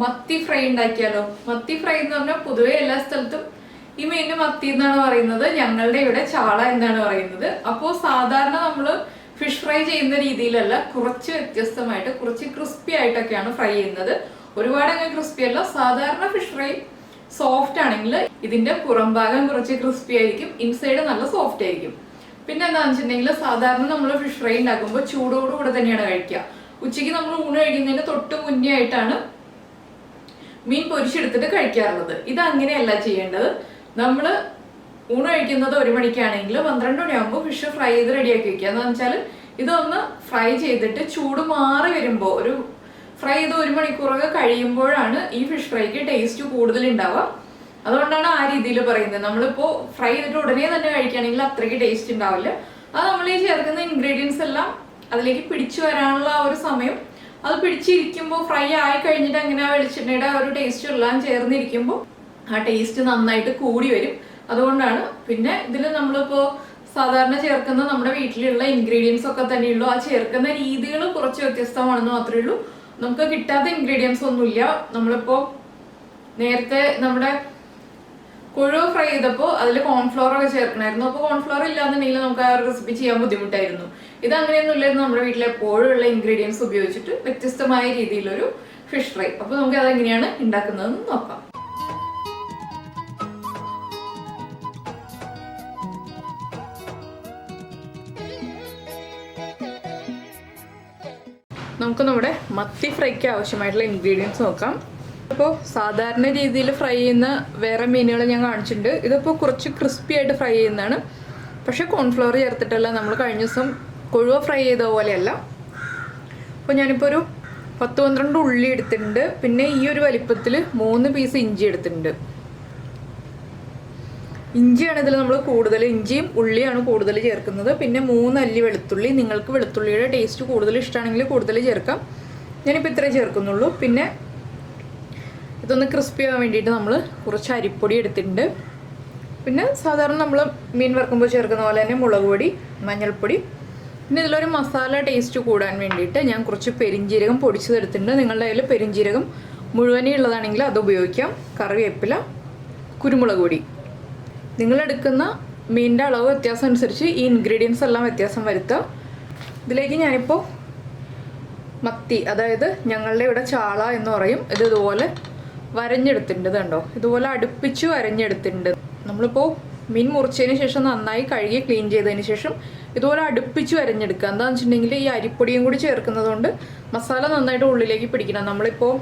മത്തി ഫ്രൈ ഉണ്ടാക്കിയാലോ? മത്തി ഫ്രൈ എന്ന് പറഞ്ഞാൽ പൊതുവെ എല്ലാ സ്ഥലത്തും ഈ മീനിന് മത്തി എന്നാണ് പറയുന്നത്. ഞങ്ങളുടെ ഇവിടെ ചാള എന്നാണ് പറയുന്നത്. അപ്പോൾ സാധാരണ നമ്മൾ ഫിഷ് ഫ്രൈ ചെയ്യുന്ന രീതിയിലല്ല കുറച്ച് വ്യത്യസ്തമായിട്ട് കുറച്ച് ക്രിസ്പി ആയിട്ടൊക്കെയാണ് ഫ്രൈ ചെയ്യുന്നത്. ഒരുപാട് അങ്ങ് ക്രിസ്പി അല്ല സാധാരണ ഫിഷ് ഫ്രൈ സോഫ്റ്റ് ആണെങ്കിൽ ഇതിന്റെ പുറം ഭാഗം കുറച്ച് ക്രിസ്പി ആയിരിക്കും ഇൻസൈഡ് നല്ല സോഫ്റ്റ് ആയിരിക്കും. പിന്നെ എന്താണെന്ന് വെച്ചിട്ടുണ്ടെങ്കിൽ സാധാരണ നമ്മൾ ഫിഷ് ഫ്രൈ ഉണ്ടാക്കുമ്പോൾ ചൂടോടുകൂടെ തന്നെയാണ് കഴിക്കുക. ഉച്ചയ്ക്ക് നമ്മൾ ഊണ് കഴിക്കുന്നതിന് തൊട്ട് മുന്നേ ആയിട്ടാണ് മീൻ പൊരിച്ചെടുത്തിട്ട് കഴിക്കാറുള്ളത്. ഇത് അങ്ങനെയല്ല ചെയ്യേണ്ടത്. നമ്മൾ ഊണ് കഴിക്കുന്നത് ഒരു മണിക്കാണെങ്കിൽ പന്ത്രണ്ട് മണിയാകുമ്പോൾ ഫിഷ് ഫ്രൈ ചെയ്ത് റെഡിയാക്കി വെക്കുക. എന്ന് വെച്ചാൽ ഇതൊന്ന് ഫ്രൈ ചെയ്തിട്ട് ചൂട് മാറി വരുമ്പോൾ ഒരു ഫ്രൈ ചെയ്ത് ഒരു മണിക്കൂറൊക്കെ കഴിയുമ്പോഴാണ് ഈ ഫിഷ് ഫ്രൈക്ക് ടേസ്റ്റ് കൂടുതൽ ഉണ്ടാവുക അതുകൊണ്ടാണ് ആ രീതിയിൽ പറയുന്നത്. നമ്മളിപ്പോൾ ഫ്രൈ ചെയ്തിട്ട് ഉടനെ തന്നെ കഴിക്കുകയാണെങ്കിൽ അത്രയ്ക്ക് ടേസ്റ്റ് ഉണ്ടാവില്ല. അത് നമ്മൾ ഈ ചേർക്കുന്ന ഇൻഗ്രീഡിയൻസ് എല്ലാം അതിലേക്ക് പിടിച്ചു വരാനുള്ള ആ ഒരു സമയം അത് പിടിച്ചിരിക്കുമ്പോൾ ഫ്രൈ ആയി കഴിഞ്ഞിട്ട് അങ്ങനെ ആ വെളിച്ചെണ്ണയുടെ ഒരു ടേസ്റ്റ് എല്ലാം ചേർന്നിരിക്കുമ്പോൾ ആ ടേസ്റ്റ് നന്നായിട്ട് കൂടി വരും. അതുകൊണ്ടാണ് പിന്നെ ഇതിൽ നമ്മളിപ്പോൾ സാധാരണ ചേർക്കുന്ന നമ്മുടെ വീട്ടിലുള്ള ഇൻഗ്രീഡിയൻസ് ഒക്കെ തന്നെയുള്ളൂ. ആ ചേർക്കുന്ന രീതികൾ കുറച്ച് വ്യത്യസ്തമാണെന്ന് മാത്രമേ ഉള്ളൂ. നമുക്ക് കിട്ടാത്ത ഇൻഗ്രീഡിയൻസ് ഒന്നുമില്ല. നമ്മളിപ്പോൾ നേരത്തെ നമ്മുടെ കൊഴുവ ഫ്രൈ ചെയ്തപ്പോൾ അതിൽ കോൺഫ്ലോർ ഒക്കെ ചേർക്കണമായിരുന്നു അപ്പോൾ കോൺഫ്ലോർ ഇല്ലാന്നുണ്ടെങ്കിൽ നമുക്ക് ആ റെസിപ്പി ചെയ്യാൻ ബുദ്ധിമുട്ടായിരുന്നു. ഇത് അങ്ങനെയൊന്നുമില്ലായിരുന്നു നമ്മുടെ വീട്ടിൽ എപ്പോഴും ഉള്ള ഇൻഗ്രീഡിയൻസ് ഉപയോഗിച്ചിട്ട് വ്യത്യസ്തമായ രീതിയിലൊരു ഫിഷ് ഫ്രൈ അപ്പോൾ നമുക്ക് അതെങ്ങനെയാണ് ഉണ്ടാക്കുന്നതെന്ന് നോക്കാം. നമുക്ക് നമ്മുടെ മത്തി ഫ്രൈക്ക് ആവശ്യമായിട്ടുള്ള ഇൻഗ്രീഡിയൻസ് നോക്കാം. ഇപ്പോൾ സാധാരണ രീതിയിൽ ഫ്രൈ ചെയ്യുന്ന വേറെ മീനുകൾ ഞാൻ കാണിച്ചിട്ടുണ്ട്. ഇതിപ്പോൾ കുറച്ച് ക്രിസ്പി ആയിട്ട് ഫ്രൈ ചെയ്യുന്നതാണ്. പക്ഷേ കോൺഫ്ലവർ ചേർത്തിട്ടല്ല. നമ്മൾ കഴിഞ്ഞ ദിവസം കൊഴുവ ഫ്രൈ ചെയ്ത പോലെയല്ല. അപ്പോൾ ഞാനിപ്പോൾ ഒരു പത്ത് പന്ത്രണ്ട് ഉള്ളി എടുത്തിട്ടുണ്ട്. പിന്നെ ഈ ഒരു വലിപ്പത്തിൽ മൂന്ന് പീസ് ഇഞ്ചി എടുത്തിട്ടുണ്ട്. ഇഞ്ചിയാണ് ഇതിൽ നമ്മൾ കൂടുതൽ ഇഞ്ചിയും ഉള്ളിയാണ് കൂടുതൽ ചേർക്കുന്നത്. പിന്നെ മൂന്ന് അല്ലി വെളുത്തുള്ളി. നിങ്ങൾക്ക് വെളുത്തുള്ളിയുടെ ടേസ്റ്റ് കൂടുതൽ ഇഷ്ടമാണെങ്കിൽ കൂടുതൽ ചേർക്കാം. ഞാനിപ്പോൾ ഇത്രേ ചേർക്കുന്നുള്ളൂ. പിന്നെ ഇതൊന്ന് ക്രിസ്പി ആവാൻ വേണ്ടിയിട്ട് നമ്മൾ കുറച്ച് അരിപ്പൊടി എടുത്തിട്ടുണ്ട്. പിന്നെ സാധാരണ നമ്മൾ മീൻ വറുക്കുമ്പോൾ ചേർക്കുന്ന പോലെ തന്നെ മുളക് പൊടി മഞ്ഞൾപ്പൊടി പിന്നെ ഇതിലൊരു മസാല ടേസ്റ്റ് കൂടാൻ വേണ്ടിയിട്ട് ഞാൻ കുറച്ച് പെരിഞ്ജീരകം പൊടിച്ചതെടുത്തിട്ടുണ്ട്. നിങ്ങളുടെ കയ്യിൽ പെരിഞ്ജീരകം മുഴുവനേ ഉള്ളതാണെങ്കിൽ അത് ഉപയോഗിക്കാം. കറിവേപ്പില കുരുമുളക് പൊടി. നിങ്ങളെടുക്കുന്ന മീനിന്റെ അളവ് വ്യത്യാസം അനുസരിച്ച് ഈ ഇൻഗ്രീഡിയൻസ് എല്ലാം വ്യത്യാസം വരുത്തുക. ഇതിലേക്ക് ഞാനിപ്പോൾ മത്തി അതായത് ഞങ്ങളുടെ ഇവിടെ ചാള എന്ന് പറയും. ഇത് ഇതുപോലെ വരഞ്ഞെടുത്തിട്ടുണ്ട് കണ്ടോ? ഇതുപോലെ അടുപ്പിച്ച് വരഞ്ഞെടുത്തിട്ടുണ്ട്. നമ്മളിപ്പോൾ മീൻ മുറിച്ചതിന് ശേഷം നന്നായി കഴുകി ക്ലീൻ ചെയ്തതിന് ശേഷം ഇതുപോലെ അടുപ്പിച്ച് വരഞ്ഞെടുക്കുക. എന്താണെന്ന് വെച്ചിട്ടുണ്ടെങ്കിൽ ഈ അരിപ്പൊടിയും കൂടി ചേർക്കുന്നത് കൊണ്ട് മസാല നന്നായിട്ട് ഉള്ളിലേക്ക് പിടിക്കണം. നമ്മളിപ്പോൾ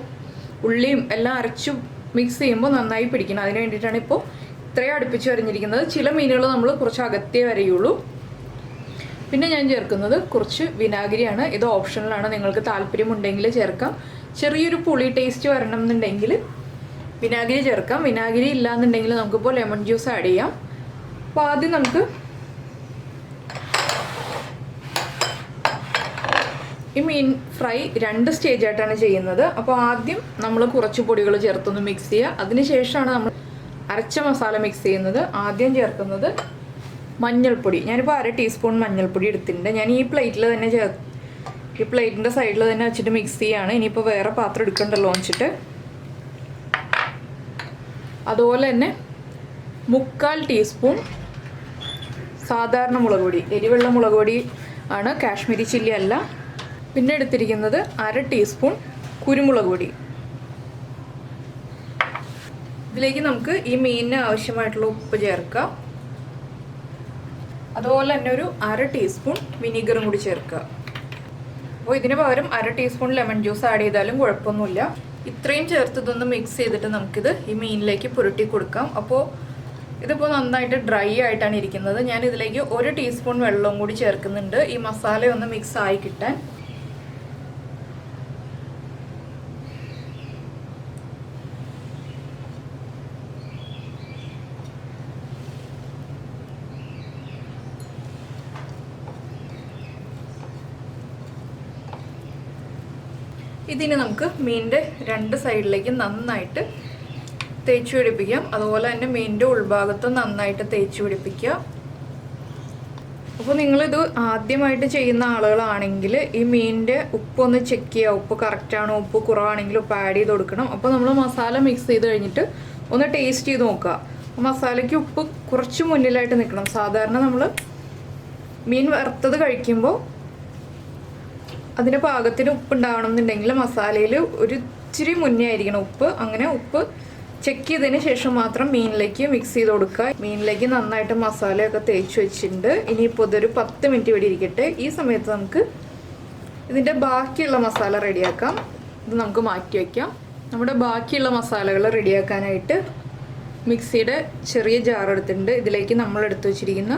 ഉള്ളിയും എല്ലാം അരച്ചു മിക്സ് ചെയ്യുമ്പോൾ നന്നായി പിടിക്കണം. അതിന് വേണ്ടിയിട്ടാണ് ഇപ്പോൾ ഇത്രയും അടുപ്പിച്ച് വരഞ്ഞിരിക്കുന്നത്. ചില മീനുകൾ നമ്മൾ കുറച്ച് അകത്തേ വരെയുള്ളൂ. പിന്നെ ഞാൻ ചേർക്കുന്നത് കുറച്ച് വിനാഗിരിയാണ്. ഇത് ഓപ്ഷണലാണ് നിങ്ങൾക്ക് താല്പര്യമുണ്ടെങ്കിൽ ചേർക്കാം. ചെറിയൊരു പുളി ടേസ്റ്റ് വരണം എന്നുണ്ടെങ്കിൽ വിനാഗിരി ചേർക്കാം. വിനാഗിരി ഇല്ലാന്നുണ്ടെങ്കിൽ നമുക്കിപ്പോൾ ലെമൺ ജ്യൂസ് ആഡ് ചെയ്യാം. അപ്പോൾ ആദ്യം നമുക്ക് ഈ മീൻ ഫ്രൈ രണ്ട് സ്റ്റേജ് ആയിട്ടാണ് ചെയ്യുന്നത്. അപ്പോൾ ആദ്യം നമ്മൾ കുറച്ച് പൊടികൾ ചേർത്തൊന്ന് മിക്സ് ചെയ്യുക. അതിനുശേഷമാണ് നമ്മൾ അരച്ച മസാല മിക്സ് ചെയ്യുന്നത്. ആദ്യം ചേർക്കുന്നത് മഞ്ഞൾപ്പൊടി. ഞാനിപ്പോൾ അര ടീസ്പൂൺ മഞ്ഞൾപ്പൊടി എടുത്തിട്ടുണ്ട്. ഞാൻ ഈ പ്ലേറ്റിൽ തന്നെ ചേർ ഈ പ്ലേറ്റിന്റെ സൈഡിൽ തന്നെ വെച്ചിട്ട് മിക്സ് ചെയ്യുകയാണ് ഇനിയിപ്പോൾ വേറെ പാത്രം എടുക്കണ്ടല്ലോ വെച്ചിട്ട്. അതുപോലെ തന്നെ മുക്കാൽ ടീസ്പൂൺ സാധാരണ മുളക് പൊടി. എരിവെള്ള മുളക് പൊടി ആണ്. കാശ്മീരി ചില്ലി അല്ല. പിന്നെ എടുത്തിരിക്കുന്നത് അര ടീസ്പൂൺ കുരുമുളക് പൊടി. ഇതിലേക്ക് നമുക്ക് ഈ മീനിന് ആവശ്യമായിട്ടുള്ള ഉപ്പ് ചേർക്കാം. അതുപോലെ തന്നെ ഒരു അര ടീസ്പൂൺ വിനീഗറും കൂടി ചേർക്കുക അപ്പോൾ ഇതിന് പകരം അര ടീസ്പൂൺ ലെമൺ ജ്യൂസ് ആഡ് ചെയ്താലും കുഴപ്പമൊന്നുമില്ല. ഇത്രയും ചേർത്ത് ഇതൊന്ന് മിക്സ് ചെയ്തിട്ട് നമുക്കിത് ഈ മീനിലേക്ക് പുരട്ടി കൊടുക്കാം. അപ്പോൾ ഇതിപ്പോൾ നന്നായിട്ട് ഡ്രൈ ആയിട്ടാണ് ഇരിക്കുന്നത്. ഞാൻ ഇതിലേക്ക് ഒരു ടീസ്പൂൺ വെള്ളവും കൂടി ചേർക്കുന്നുണ്ട്. ഈ മസാല ഒന്ന് മിക്സ് ആയി കിട്ടാൻ. ഇതിന് നമുക്ക് മീനിന്റെ രണ്ട് സൈഡിലേക്ക് നന്നായിട്ട് തേച്ച് പിടിപ്പിക്കാം. അതുപോലെ തന്നെ മീനിന്റെ ഉൾഭാഗത്ത് നന്നായിട്ട് തേച്ച് പിടിപ്പിക്കുക. അപ്പോൾ നിങ്ങളിത് ആദ്യമായിട്ട് ചെയ്യുന്ന ആളുകളാണെങ്കിൽ ഈ മീനിന്റെ ഉപ്പ് ഒന്ന് ചെക്ക് ചെയ്യുക. ഉപ്പ് കറക്റ്റാണോ ഉപ്പ് കുറവാണെങ്കിൽ ഉപ്പ് ആഡ് ചെയ്ത് കൊടുക്കണം. അപ്പോൾ നമ്മൾ മസാല മിക്സ് ചെയ്ത് കഴിഞ്ഞിട്ട് ഒന്ന് ടേസ്റ്റ് ചെയ്ത് നോക്കുക. മസാലയ്ക്ക് ഉപ്പ് കുറച്ച് മുന്നിലായിട്ട് നിൽക്കണം. സാധാരണ നമ്മൾ മീൻ വറുത്തത് കഴിക്കുമ്പോൾ അതിന്റെ പാകത്തിന് ഉപ്പ് ഉണ്ടാവണം എന്നുണ്ടെങ്കിൽ മസാലയിൽ ഒരു ഇച്ചിരി മുന്നേ ആയിരിക്കണം. ഉപ്പ് അങ്ങനെ ഉപ്പ് ചെക്ക് ചെയ്തതിന് ശേഷം മാത്രം മീനിലേക്ക് മിക്സ് ചെയ്ത് കൊടുക്കുക. മീനിലേക്ക് നന്നായിട്ട് മസാലയൊക്കെ തേച്ച് വെച്ചിട്ടുണ്ട്. ഇനിയിപ്പോൾ ഇതൊരു പത്ത് മിനിറ്റ് ഇവിടെ ഇരിക്കട്ടെ. ഈ സമയത്ത് നമുക്ക് ഇതിന്റെ ബാക്കിയുള്ള മസാല റെഡിയാക്കാം. ഇത് നമുക്ക് മാറ്റി വയ്ക്കാം നമ്മുടെ ബാക്കിയുള്ള മസാലകൾ റെഡിയാക്കാനായിട്ട് മിക്സിയുടെ ചെറിയ ജാർ എടുത്തിട്ടുണ്ട്. ഇതിലേക്ക് നമ്മൾ എടുത്തു വച്ചിരിക്കുന്ന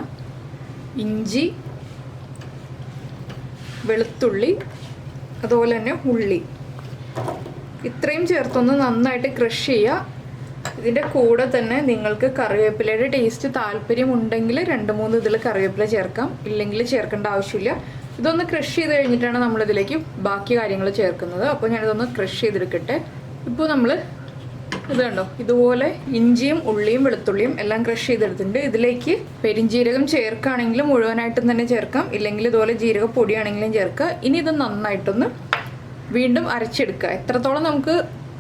ഇഞ്ചി വെളുത്തുള്ളി അതുപോലെ തന്നെ ഉള്ളി. ഇത്രയും ചേർത്തൊന്ന് നന്നായിട്ട് ക്രഷ് ചെയ്യുക. ഇതിന്റെ കൂടെ തന്നെ നിങ്ങൾക്ക് കറിവേപ്പിലയുടെ ടേസ്റ്റ് താല്പര്യമുണ്ടെങ്കിൽ രണ്ട് മൂന്ന് ഇതിൽ കറിവേപ്പില ചേർക്കാം. ഇല്ലെങ്കിൽ ചേർക്കേണ്ട ആവശ്യമില്ല. ഇതൊന്ന് ക്രഷ് ചെയ്ത് കഴിഞ്ഞിട്ടാണ് നമ്മളിതിലേക്ക് ബാക്കി കാര്യങ്ങൾ ചേർക്കുന്നത്. അപ്പോൾ ഞാനിതൊന്ന് ക്രഷ് ചെയ്തെടുക്കട്ടെ. ഇപ്പോൾ നമ്മൾ ഇത് കണ്ടോ? ഇതുപോലെ ഇഞ്ചിയും ഉള്ളിയും വെളുത്തുള്ളിയും എല്ലാം ക്രഷ് ചെയ്തെടുത്തിട്ടുണ്ട്. ഇതിലേക്ക് പെരിഞ്ജീരകം ചേർക്കുകയാണെങ്കിൽ മുഴുവനായിട്ടും തന്നെ ചേർക്കാം. ഇല്ലെങ്കിൽ ഇതുപോലെ ജീരക പൊടിയാണെങ്കിലും ചേർക്കുക. ഇനി ഇത് നന്നായിട്ടൊന്ന് വീണ്ടും അരച്ചെടുക്കുക. എത്രത്തോളം നമുക്ക്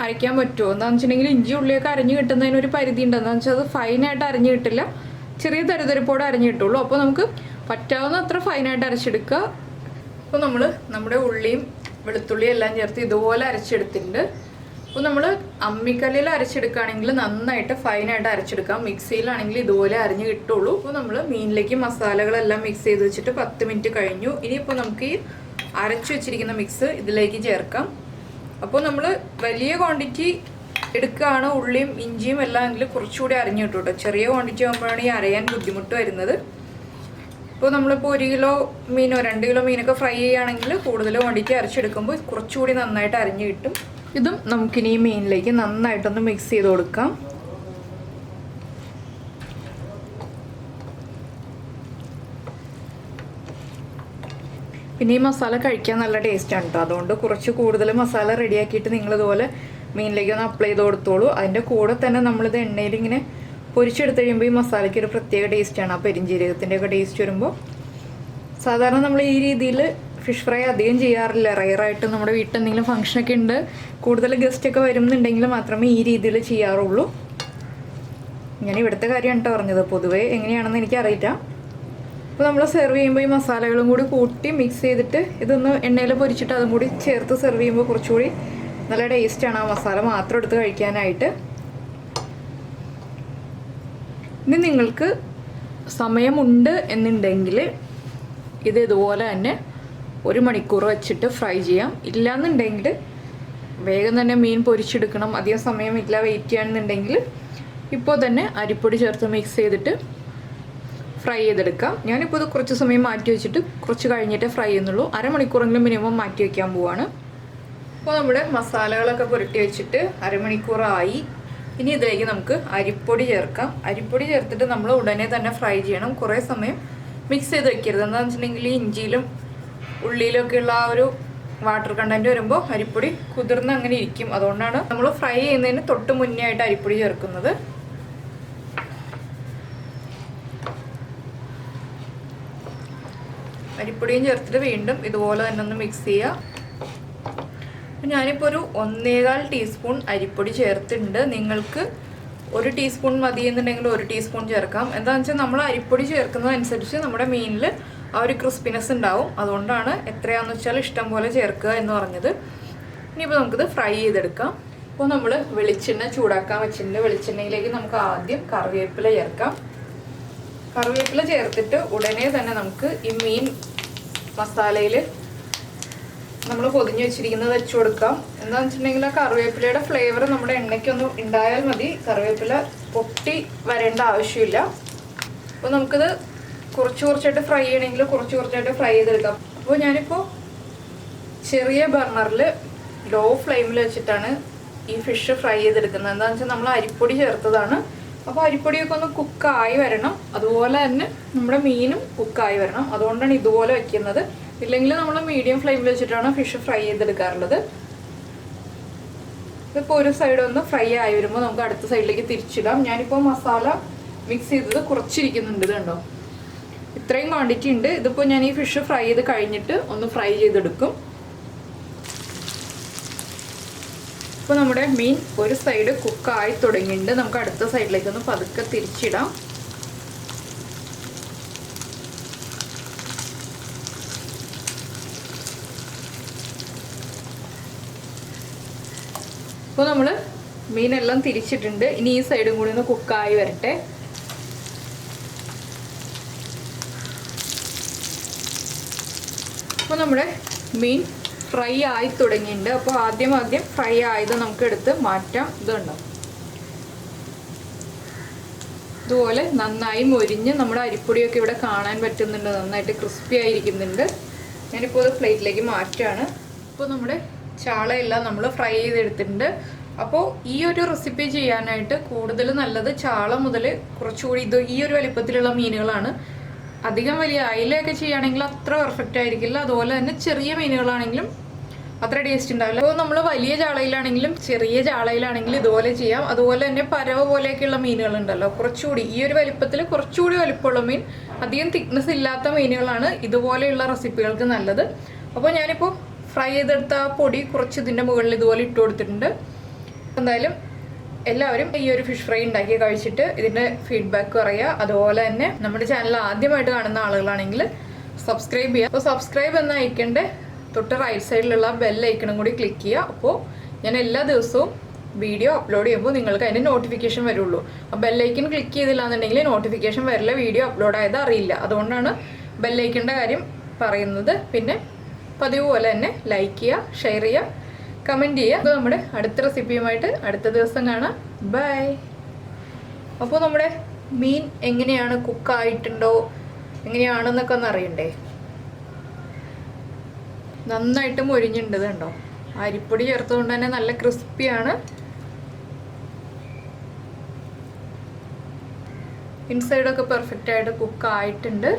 അരയ്ക്കാൻ പറ്റുമോ? എന്താണെന്ന് വെച്ചിട്ടുണ്ടെങ്കിൽ ഇഞ്ചി ഉള്ളിയൊക്കെ അരഞ്ഞു കിട്ടുന്നതിന് ഒരു പരിധി ഉണ്ടെന്ന് വെച്ചാൽ അത് ഫൈനായിട്ട് അരഞ്ഞു കിട്ടില്ല. ചെറിയ തരുതരിപ്പോടെ അരഞ്ഞു കിട്ടുള്ളൂ. അപ്പോൾ നമുക്ക് പറ്റാവുന്ന അത്ര ഫൈനായിട്ട് അരച്ചെടുക്കുക. അപ്പോൾ നമ്മൾ നമ്മുടെ ഉള്ളിയും വെളുത്തുള്ളിയും എല്ലാം ചേർത്ത് ഇതുപോലെ അരച്ചെടുത്തിട്ടുണ്ട്. അപ്പോൾ നമ്മൾ അമ്മിക്കല്ലിൽ അരച്ചെടുക്കുകയാണെങ്കിൽ നന്നായിട്ട് ഫൈനായിട്ട് അരച്ചെടുക്കാം. മിക്സിയിലാണെങ്കിൽ ഇതുപോലെ അരിഞ്ഞ് കിട്ടുള്ളൂ. അപ്പോൾ നമ്മൾ മീനിലേക്ക് മസാലകളെല്ലാം മിക്സ് ചെയ്ത് വെച്ചിട്ട് പത്ത് മിനിറ്റ് കഴിഞ്ഞു. ഇനിയിപ്പോൾ നമുക്ക് ഈ അരച്ചു വെച്ചിരിക്കുന്ന മിക്സ് ഇതിലേക്ക് ചേർക്കാം. അപ്പോൾ നമ്മൾ വലിയ ക്വാണ്ടിറ്റി എടുക്കുകയാണ്. ഉള്ളിയും ഇഞ്ചിയും എല്ലാം എങ്കിൽ കുറച്ചുകൂടി അരിഞ്ഞു കേട്ടോ ചെറിയ ക്വാണ്ടിറ്റി ആകുമ്പോഴാണ് ഈ അരയാൻ ബുദ്ധിമുട്ട് വരുന്നത്. ഇപ്പോൾ നമ്മളിപ്പോൾ ഒരു കിലോ മീനോ രണ്ട് കിലോ മീനൊക്കെ ഫ്രൈ ചെയ്യുകയാണെങ്കിൽ കൂടുതൽ ക്വാണ്ടിറ്റി അരച്ചെടുക്കുമ്പോൾ കുറച്ചുകൂടി നന്നായിട്ട് അരിഞ്ഞു കിട്ടും. ഇതും നമുക്കിനി ഈ മീനിലേക്ക് നന്നായിട്ടൊന്ന് മിക്സ് ചെയ്ത് കൊടുക്കാം. പിന്നെ ഈ മസാല കഴിക്കാൻ നല്ല ടേസ്റ്റാണ് കേട്ടോ അതുകൊണ്ട് കുറച്ച് കൂടുതൽ മസാല റെഡിയാക്കിയിട്ട് നിങ്ങൾ ഇതുപോലെ മീനിലേക്ക് ഒന്ന് അപ്ലൈ ചെയ്ത് കൊടുത്തോളൂ. അതിന്റെ കൂടെ തന്നെ നമ്മളിത് എണ്ണയിൽ ഇങ്ങനെ പൊരിച്ചെടുത്ത് കഴിയുമ്പോൾ ഈ മസാലയ്ക്ക് ഒരു പ്രത്യേക ടേസ്റ്റാണ് ആ പെരിഞ്ചീരകത്തിന്റെയൊക്കെ ടേസ്റ്റ് വരുമ്പോൾ സാധാരണ നമ്മൾ ഈ രീതിയിൽ ഫിഷ് ഫ്രൈ അധികം ചെയ്യാറില്ല. റയറായിട്ട് നമ്മുടെ വീട്ടിൽ എന്തെങ്കിലും ഫംഗ്ഷനൊക്കെ ഉണ്ട്. കൂടുതൽ ഗസ്റ്റ് ഒക്കെ വരുന്നുണ്ടെങ്കിൽ മാത്രമേ ഈ രീതിയിൽ ചെയ്യാറുള്ളൂ. ഞാൻ ഇവിടുത്തെ കാര്യമാണ് കേട്ടോ പറഞ്ഞത്. പൊതുവേ എങ്ങനെയാണെന്ന് എനിക്കറിയില്ല. അപ്പോൾ നമ്മൾ സെർവ് ചെയ്യുമ്പോൾ ഈ മസാലകളും കൂടി കൂട്ടി മിക്സ് ചെയ്തിട്ട് ഇതൊന്ന് എണ്ണയിൽ പൊരിച്ചിട്ട് അതും കൂടി ചേർത്ത് സെർവ് ചെയ്യുമ്പോൾ കുറച്ചുകൂടി നല്ല ടേസ്റ്റാണ് ആ മസാല മാത്രം എടുത്ത് കഴിക്കാനായിട്ട്. ഇനി നിങ്ങൾക്ക് സമയമുണ്ട് എന്നുണ്ടെങ്കിൽ ഇത് ഇതുപോലെ തന്നെ ഒരു മണിക്കൂർ വെച്ചിട്ട് ഫ്രൈ ചെയ്യാം. ഇല്ലയെന്നുണ്ടെങ്കിൽ വേഗം തന്നെ മീൻ പൊരിച്ചെടുക്കണം. അധികം ഇല്ല വെയിറ്റ് ചെയ്യണമെന്നുണ്ടെങ്കിൽ ഇപ്പോൾ തന്നെ അരിപ്പൊടി ചേർത്ത് മിക്സ് ചെയ്തിട്ട് ഫ്രൈ ചെയ്തെടുക്കാം. ഞാനിപ്പോൾ ഇത് കുറച്ച് സമയം മാറ്റി വെച്ചിട്ട് കുറച്ച് കഴിഞ്ഞിട്ട് ഫ്രൈ ചെയ്യുന്നുള്ളൂ. അരമണിക്കൂറെങ്കിലും മിനിമം മാറ്റി വയ്ക്കാൻ പോവാണ്. അപ്പോൾ നമ്മുടെ മസാലകളൊക്കെ പുരട്ടി വെച്ചിട്ട് അരമണിക്കൂറായി. ഇനി ഇതിലേക്ക് നമുക്ക് അരിപ്പൊടി ചേർക്കാം. അരിപ്പൊടി ചേർത്തിട്ട് നമ്മൾ ഉടനെ തന്നെ ഫ്രൈ ചെയ്യണം. കുറേ സമയം മിക്സ് ചെയ്ത് വെക്കരുത്. എന്താണെന്ന് വെച്ചിട്ടുണ്ടെങ്കിൽ ഇഞ്ചിയിലും ഉള്ളിയിലൊക്കെയുള്ള ആ ഒരു വാട്ടർ കണ്ടന്റ് വരുമ്പോൾ അരിപ്പൊടി കുതിർന്ന് അങ്ങനെ ഇരിക്കും. അതുകൊണ്ടാണ് നമ്മൾ ഫ്രൈ ചെയ്യുന്നതിന് തൊട്ട് മുന്നേ ആയിട്ട് അരിപ്പൊടി ചേർക്കുന്നത്. അരിപ്പൊടിയും ചേർത്തിട്ട് വീണ്ടും ഇതുപോലെ തന്നെ ഒന്ന് മിക്സ് ചെയ്യുക ഞാനിപ്പോൾ ഒരു ഒന്നേകാൽ ടീസ്പൂൺ അരിപ്പൊടി ചേർത്തിട്ടുണ്ട്. നിങ്ങൾക്ക് ഒരു ടീസ്പൂൺ മതി എന്നുണ്ടെങ്കിൽ ഒരു ടീസ്പൂൺ ചേർക്കാം. എന്താണെന്ന് വെച്ചാൽ നമ്മൾ അരിപ്പൊടി ചേർക്കുന്നതനുസരിച്ച് നമ്മുടെ മീനിൽ ആ ഒരു ക്രിസ്പിനെസ് ഉണ്ടാവും. അതുകൊണ്ടാണ് എത്രയാണെന്ന് വെച്ചാൽ ഇഷ്ടം പോലെ ചേർക്കുക എന്ന് പറഞ്ഞത്. ഇനിയിപ്പോൾ നമുക്കിത് ഫ്രൈ ചെയ്തെടുക്കാം. അപ്പോൾ നമ്മൾ വെളിച്ചെണ്ണ ചൂടാക്കാൻ വെച്ചിട്ടുണ്ട്. വെളിച്ചെണ്ണയിലേക്ക് നമുക്ക് ആദ്യം കറിവേപ്പില ചേർക്കാം. കറിവേപ്പില ചേർത്തിട്ട് ഉടനെ തന്നെ നമുക്ക് ഈ മീൻ മസാലയിൽ നമ്മൾ പൊതിഞ്ഞ് വെച്ചിരിക്കുന്നത് വെച്ച് കൊടുക്കാം. എന്താണെന്ന് വെച്ചിട്ടുണ്ടെങ്കിൽ ആ കറിവേപ്പിലയുടെ ഫ്ലേവർ നമ്മുടെ എണ്ണയ്ക്കൊന്ന് ഉണ്ടായാൽ മതി. കറിവേപ്പില പൊട്ടി വരേണ്ട ആവശ്യമില്ല. അപ്പോൾ നമുക്കിത് കുറച്ച് കുറച്ചായിട്ട് ഫ്രൈ ചെയ്യണമെങ്കിൽ കുറച്ച് കുറച്ചായിട്ട് ഫ്രൈ ചെയ്തെടുക്കാം. അപ്പോൾ ഞാനിപ്പോൾ ചെറിയ ബർണറിൽ ലോ ഫ്ലെയിമിൽ വെച്ചിട്ടാണ് ഈ ഫിഷ് ഫ്രൈ ചെയ്തെടുക്കുന്നത്. എന്താണെന്ന് വെച്ചാൽ നമ്മൾ അരിപ്പൊടി ചേർത്തതാണ്. അപ്പോൾ അരിപ്പൊടിയൊക്കെ ഒന്ന് കുക്കായി വരണം. അതുപോലെ തന്നെ നമ്മുടെ മീനും കുക്കായി വരണം. അതുകൊണ്ടാണ് ഇതുപോലെ വെക്കുന്നത്. ഇല്ലെങ്കിൽ നമ്മൾ മീഡിയം ഫ്ലെയിമിൽ വെച്ചിട്ടാണ് ഫിഷ് ഫ്രൈ ചെയ്തെടുക്കാറുള്ളത്. ഇതിപ്പോൾ ഒരു സൈഡ് ഒന്ന് ഫ്രൈ ആയി വരുമ്പോൾ നമുക്ക് അടുത്ത സൈഡിലേക്ക് തിരിച്ചിടാം. ഞാനിപ്പോൾ മസാല മിക്സ് ചെയ്തത് കുറച്ചിരിക്കുന്നുണ്ട് ഇത് കണ്ടോ? ഇത്രയും ക്വാണ്ടിറ്റി ഉണ്ട് ഇതിപ്പോൾ ഞാൻ ഈ ഫിഷ് ഫ്രൈ ചെയ്ത് കഴിഞ്ഞിട്ട് ഒന്ന് ഫ്രൈ ചെയ്തെടുക്കും. ഇപ്പോൾ നമ്മുടെ മീൻ ഒരു സൈഡ് കുക്കായി തുടങ്ങിയിട്ടുണ്ട്. നമുക്ക് അടുത്ത സൈഡിലേക്ക് ഒന്ന് പതുക്കെ തിരിച്ചിടാം. ഇപ്പോൾ നമ്മൾ മീനെല്ലാം തിരിച്ചിട്ടുണ്ട്. ഇനി ഈ സൈഡും കൂടി ഒന്ന് കുക്കായി വരട്ടെ. അപ്പോൾ നമ്മുടെ മീൻ ഫ്രൈ ആയി തുടങ്ങിയിട്ടുണ്ട്. അപ്പോൾ ആദ്യം ആദ്യം ഫ്രൈ ആയത് നമുക്ക് എടുത്ത് മാറ്റാം. ഇതുണ്ടോ? ഇതുപോലെ നന്നായി മൊരിഞ്ഞ് നമ്മുടെ അരിപ്പൊടിയൊക്കെ ഇവിടെ കാണാൻ പറ്റുന്നുണ്ട്. നന്നായിട്ട് ക്രിസ്പി ആയിരിക്കുന്നുണ്ട്. ഞാനിപ്പോൾ അത് പ്ലേറ്റിലേക്ക് മാറ്റുകയാണ് ഇപ്പോൾ നമ്മുടെ ചാളയെല്ലാം നമ്മൾ ഫ്രൈ ചെയ്തെടുത്തിട്ടുണ്ട്. അപ്പോൾ ഈ ഒരു റെസിപ്പി ചെയ്യാനായിട്ട് കൂടുതൽ നല്ലത് ചാള മുതൽ കുറച്ചുകൂടി ഇത് ഈ ഒരു വലിപ്പത്തിലുള്ള മീനുകളാണ്. അധികം വലിയ അയിലയൊക്കെ ചെയ്യുകയാണെങ്കിൽ അത്ര പെർഫെക്റ്റ് ആയിരിക്കില്ല. അതുപോലെ തന്നെ ചെറിയ മീനുകളാണെങ്കിലും അത്ര ടേസ്റ്റ് ഉണ്ടാവില്ല. അപ്പോൾ നമ്മൾ വലിയ ചാളയിലാണെങ്കിലും ചെറിയ ചാളയിലാണെങ്കിലും ഇതുപോലെ ചെയ്യാം. അതുപോലെ തന്നെ പരവ പോലെയൊക്കെയുള്ള മീനുകളുണ്ടല്ലോ. കുറച്ചുകൂടി ഈ ഒരു വലിപ്പത്തിൽ കുറച്ചുകൂടി വലിപ്പമുള്ള മീൻ അധികം തിക്നെസ് ഇല്ലാത്ത മീനുകളാണ് ഇതുപോലെയുള്ള റെസിപ്പികൾക്ക് നല്ലത്. അപ്പോൾ ഞാനിപ്പോൾ ഫ്രൈ ചെയ്തെടുത്ത പൊടി കുറച്ച് ഇതിന്റെ മുകളിൽ ഇതുപോലെ ഇട്ട് കൊടുത്തിട്ടുണ്ട്. എന്തായാലും എല്ലാവരും ഈ ഒരു ഫിഷ് ഫ്രൈ ഉണ്ടാക്കി കഴിച്ചിട്ട് ഇതിന്റെ ഫീഡ്ബാക്ക് പറയുക. അതുപോലെ തന്നെ നമ്മുടെ ചാനൽ ആദ്യമായിട്ട് കാണുന്ന ആളുകളാണെങ്കിൽ സബ്സ്ക്രൈബ് ചെയ്യുക. അപ്പോൾ സബ്സ്ക്രൈബ് എന്ന ഐക്കന്റെ തൊട്ട് റൈറ്റ് സൈഡിലുള്ള ബെൽ ഐക്കണും കൂടി ക്ലിക്ക് ചെയ്യുക. അപ്പോൾ ഞാൻ എല്ലാ ദിവസവും വീഡിയോ അപ്ലോഡ് ചെയ്യുമ്പോൾ നിങ്ങൾക്ക് അതിന്റെ നോട്ടിഫിക്കേഷൻ വരുള്ളൂ. ആ ബെല്ലൈക്കൺ ക്ലിക്ക് ചെയ്തില്ല എന്നുണ്ടെങ്കിൽ നോട്ടിഫിക്കേഷൻ വരില്ല വീഡിയോ അപ്ലോഡ് ആയത് അറിയില്ല. അതുകൊണ്ടാണ് ബെല്ലൈക്കന്റെ കാര്യം പറയുന്നത്. പിന്നെ പതിവ് പോലെ തന്നെ ലൈക്ക് ചെയ്യുക ഷെയർ ചെയ്യുക. കമന്റ് ചെയ്യുക. അപ്പോൾ നമ്മുടെ അടുത്ത റെസിപ്പിയുമായിട്ട് അടുത്ത ദിവസം കാണാം. ബൈ അപ്പോൾ നമ്മുടെ മീൻ എങ്ങനെയാണ് കുക്കായിട്ടുണ്ടോ എങ്ങനെയാണെന്നൊക്കെ ഒന്ന് അറിയണ്ടേ? നന്നായിട്ട് മൊരിഞ്ഞിട്ടുണ്ട് കണ്ടോ? അരിപ്പൊടി ചേർത്തുകൊണ്ട് തന്നെ നല്ല ക്രിസ്പിയാണ്. ഇൻസൈഡൊക്കെ പെർഫെക്റ്റ് ആയിട്ട് കുക്ക് ആയിട്ടുണ്ട്.